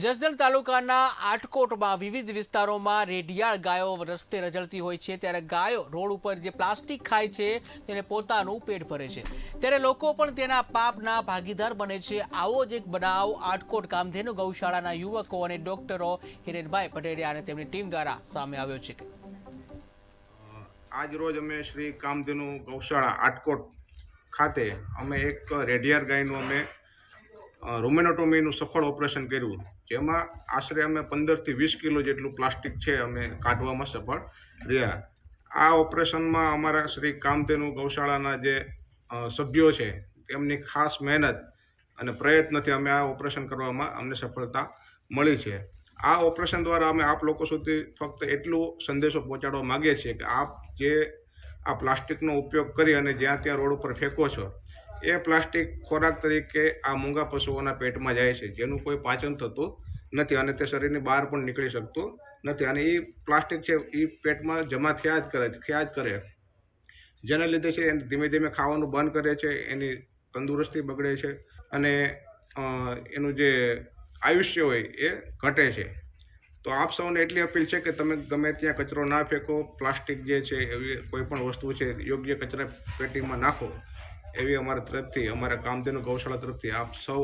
જસદણ તાલુકાના આટકોટમાં વિવિધ વિસ્તારોમાં રેડિયાળ ગાયો રસ્તે રજળતી હોય છે. ત્યારે ગાયો રોડ ઉપર જે પ્લાસ્ટિક ખાય છે, તેને પોતાનું પેટ ભરે છે. ત્યારે લોકો પણ તેના પાપના ભાગીદાર બને છે. આવો જ એક બનાવ આટકોટ કામધેનુ ગૌશાળાના યુવકો અને ડોક્ટરો હિરેનભાઈ પટેલિયા અને તેમની ટીમ દ્વારા સામે આવ્યો છે. આજ રોજ અમે શ્રી કામધેનુ ગૌશાળા આટકોટ ખાતે અમે એક રેડિયાર ગાયનું અમે રૂમેનોટોમીનું સફળ ઓપરેશન કર્યું. જેમાં આશરે અમે પંદરથી વીસ કિલો જેટલું પ્લાસ્ટિક છે અમે કાઢવામાં સફળ રહ્યા. આ ઓપરેશનમાં અમારા શ્રી કામધેનુ ગૌશાળાના જે સભ્યો છે તેમની ખાસ મહેનત અને પ્રયત્નથી અમે આ ઓપરેશન કરવામાં અમને સફળતા મળી છે. આ ઓપરેશન દ્વારા અમે આપ લોકો સુધી ફક્ત એટલું સંદેશો પહોંચાડવા માગીએ છીએ કે આપ જે આ પ્લાસ્ટિકનો ઉપયોગ કરી અને જ્યાં ત્યાં રોડ ઉપર ફેંકો છો એ પ્લાસ્ટિક ખોરાક તરીકે આ મૂંગા પશુઓના પેટમાં જાય છે. જેનું કોઈ પાચન થતું નથી અને તે શરીરની બહાર પણ નીકળી શકતું નથી અને એ પ્લાસ્ટિક છે એ પેટમાં જમા થયા જ કરે થયા જ કરે. જેના લીધે છે, એને ધીમે ધીમે ખાવાનું બંધ કરે છે, એની તંદુરસ્તી બગડે છે અને એનું જે આયુષ્ય હોય એ ઘટે છે. તો આપ સૌને એટલી અપીલ છે કે તમે ગમે ત્યાં કચરો ના ફેંકો, પ્લાસ્ટિક જે છે, એવી કોઈ પણ વસ્તુ છે, યોગ્ય કચરા પેટીમાં નાખો. એવી અમારા તરફથી અમારા કામધેનુ ગૌશાળા તરફથી આપ સૌ